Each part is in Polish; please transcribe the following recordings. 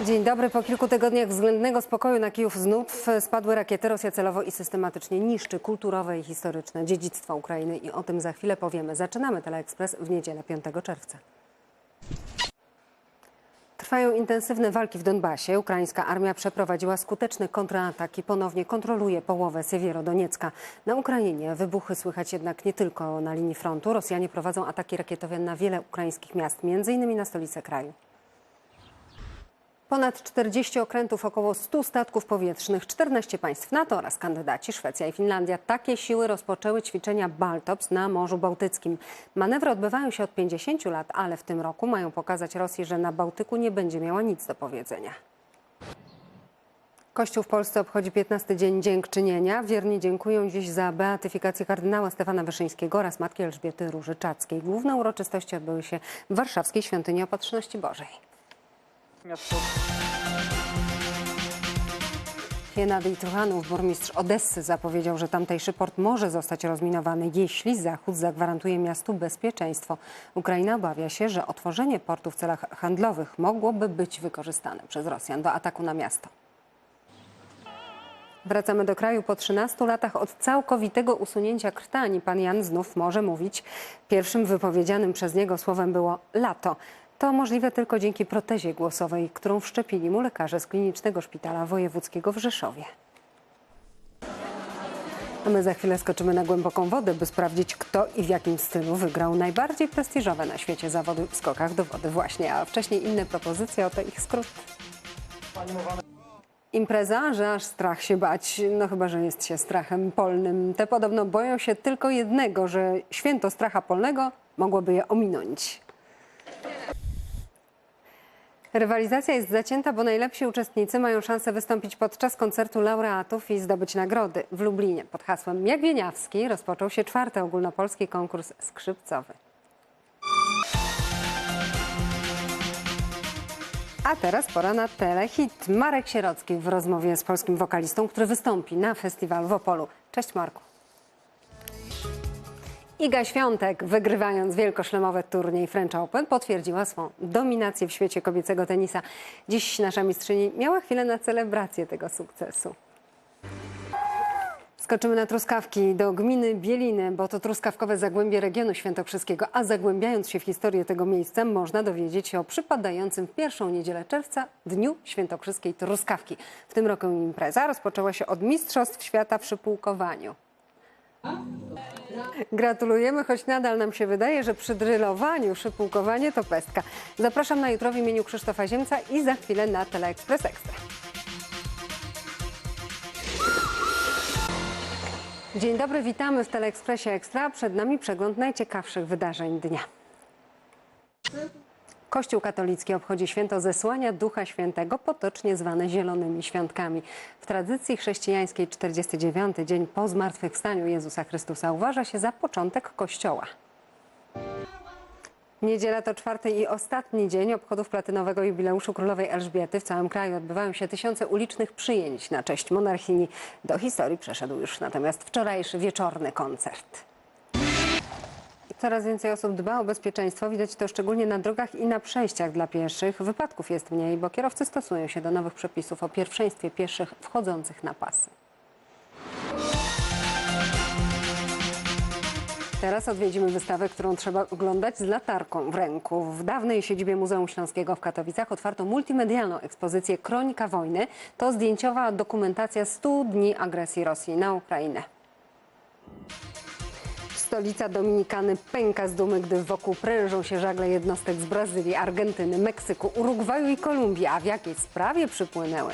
Dzień dobry. Po kilku tygodniach względnego spokoju na Kijów znów spadły rakiety. Rosja celowo i systematycznie niszczy kulturowe i historyczne dziedzictwo Ukrainy i o tym za chwilę powiemy. Zaczynamy Teleekspres w niedzielę 5 czerwca. Trwają intensywne walki w Donbasie. Ukraińska armia przeprowadziła skuteczne kontraataki. Ponownie kontroluje połowę Siewierodoniecka. Na Ukrainie wybuchy słychać jednak nie tylko na linii frontu. Rosjanie prowadzą ataki rakietowe na wiele ukraińskich miast, innymi na stolicę kraju. Ponad 40 okrętów, około 100 statków powietrznych, 14 państw NATO oraz kandydaci Szwecja i Finlandia. Takie siły rozpoczęły ćwiczenia Baltops na Morzu Bałtyckim. Manewry odbywają się od 50 lat, ale w tym roku mają pokazać Rosji, że na Bałtyku nie będzie miała nic do powiedzenia. Kościół w Polsce obchodzi 15 dzień dziękczynienia. Wierni dziękują dziś za beatyfikację kardynała Stefana Wyszyńskiego oraz matki Elżbiety Różyczackiej. Główne uroczystości odbyły się w warszawskiej Świątyni Opatrzności Bożej. Gennady Truchanów, burmistrz Odessy, zapowiedział, że tamtejszy port może zostać rozminowany, jeśli Zachód zagwarantuje miastu bezpieczeństwo. Ukraina obawia się, że otworzenie portu w celach handlowych mogłoby być wykorzystane przez Rosjan do ataku na miasto. Wracamy do kraju po 13 latach od całkowitego usunięcia krtani. Pan Jan znów może mówić. Pierwszym wypowiedzianym przez niego słowem było lato. To możliwe tylko dzięki protezie głosowej, którą wszczepili mu lekarze z Klinicznego Szpitala Wojewódzkiego w Rzeszowie. A my za chwilę skoczymy na głęboką wodę, by sprawdzić, kto i w jakim stylu wygrał najbardziej prestiżowe na świecie zawody w skokach do wody. Właśnie, a wcześniej inne propozycje, oto ich skrót. Impreza, że aż strach się bać, no chyba, że jest się strachem polnym. Te podobno boją się tylko jednego, że święto stracha polnego mogłoby je ominąć. Rywalizacja jest zacięta, bo najlepsi uczestnicy mają szansę wystąpić podczas koncertu laureatów i zdobyć nagrody. W Lublinie pod hasłem Jak Wieniawski rozpoczął się czwarty ogólnopolski konkurs skrzypcowy. A teraz pora na telehit. Marek Sierocki w rozmowie z polskim wokalistą, który wystąpi na festiwalu w Opolu. Cześć Marku. Iga Świątek, wygrywając wielkoszlemowy turniej French Open, potwierdziła swą dominację w świecie kobiecego tenisa. Dziś nasza mistrzyni miała chwilę na celebrację tego sukcesu. Skoczymy na truskawki do gminy Bieliny, bo to truskawkowe zagłębie regionu świętokrzyskiego, a zagłębiając się w historię tego miejsca można dowiedzieć się o przypadającym w pierwszą niedzielę czerwca Dniu Świętokrzyskiej Truskawki. W tym roku impreza rozpoczęła się od Mistrzostw Świata przy pułkowaniu. Gratulujemy, choć nadal nam się wydaje, że przy drylowaniu szypułkowanie to pestka. Zapraszam na jutro w imieniu Krzysztofa Ziemca i za chwilę na Teleekspres Ekstra. Dzień dobry, witamy w Teleekspresie Ekstra. Przed nami przegląd najciekawszych wydarzeń dnia. Kościół katolicki obchodzi święto zesłania Ducha Świętego, potocznie zwane Zielonymi Świątkami. W tradycji chrześcijańskiej 49. dzień po zmartwychwstaniu Jezusa Chrystusa uważa się za początek Kościoła. Niedziela to czwarty i ostatni dzień obchodów platynowego jubileuszu królowej Elżbiety. W całym kraju odbywają się tysiące ulicznych przyjęć na cześć monarchini. Do historii przeszedł już natomiast wczorajszy wieczorny koncert. Coraz więcej osób dba o bezpieczeństwo. Widać to szczególnie na drogach i na przejściach dla pieszych. Wypadków jest mniej, bo kierowcy stosują się do nowych przepisów o pierwszeństwie pieszych wchodzących na pasy. Teraz odwiedzimy wystawę, którą trzeba oglądać z latarką w ręku. W dawnej siedzibie Muzeum Śląskiego w Katowicach otwarto multimedialną ekspozycję Kronika Wojny. To zdjęciowa dokumentacja 100 dni agresji Rosji na Ukrainę. Stolica Dominikany pęka z dumy, gdy wokół prężą się żagle jednostek z Brazylii, Argentyny, Meksyku, Urugwaju i Kolumbii. A w jakiej sprawie przypłynęły?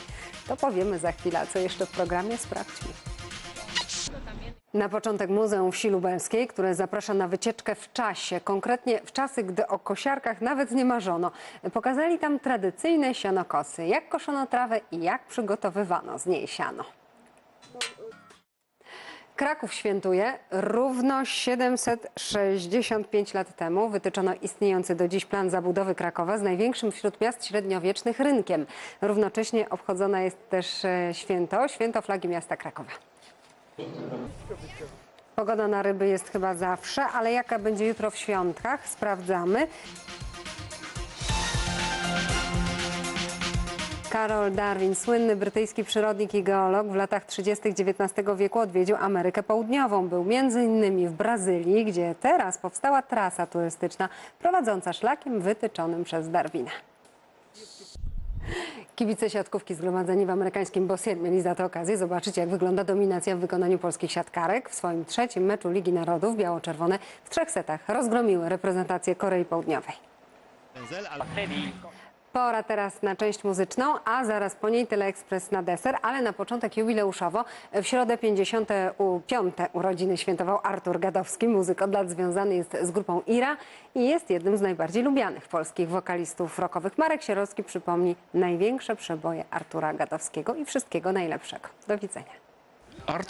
To powiemy za chwilę, co jeszcze w programie sprawdźmy. Na początek Muzeum Wsi Lubelskiej, które zaprasza na wycieczkę w czasie, konkretnie w czasy, gdy o kosiarkach nawet nie marzono. Pokazali tam tradycyjne sianokosy, jak koszono trawę i jak przygotowywano z niej siano. Kraków świętuje. Równo 765 lat temu wytyczono istniejący do dziś plan zabudowy Krakowa z największym wśród miast średniowiecznych rynkiem. Równocześnie obchodzone jest też e, święto, święto flagi miasta Krakowa. Pogoda na ryby jest chyba zawsze, ale jaka będzie jutro w świątkach? Sprawdzamy. Carol Darwin, słynny brytyjski przyrodnik i geolog, w latach 30. XIX wieku odwiedził Amerykę Południową. Był innymi w Brazylii, gdzie teraz powstała trasa turystyczna prowadząca szlakiem wytyczonym przez Darwina. Kibice siatkówki zgromadzeni w amerykańskim Bossier mieli za to okazję zobaczyć, jak wygląda dominacja w wykonaniu polskich siatkarek. W swoim trzecim meczu Ligi Narodów biało-czerwone w trzech setach rozgromiły reprezentację Korei Południowej. Pora teraz na część muzyczną, a zaraz po niej Teleekspres na deser, ale na początek jubileuszowo. W środę 55. urodziny świętował Artur Gadowski. Muzyk od lat związany jest z grupą Ira i jest jednym z najbardziej lubianych polskich wokalistów rockowych. Marek Sierowski przypomni największe przeboje Artura Gadowskiego i wszystkiego najlepszego. Do widzenia.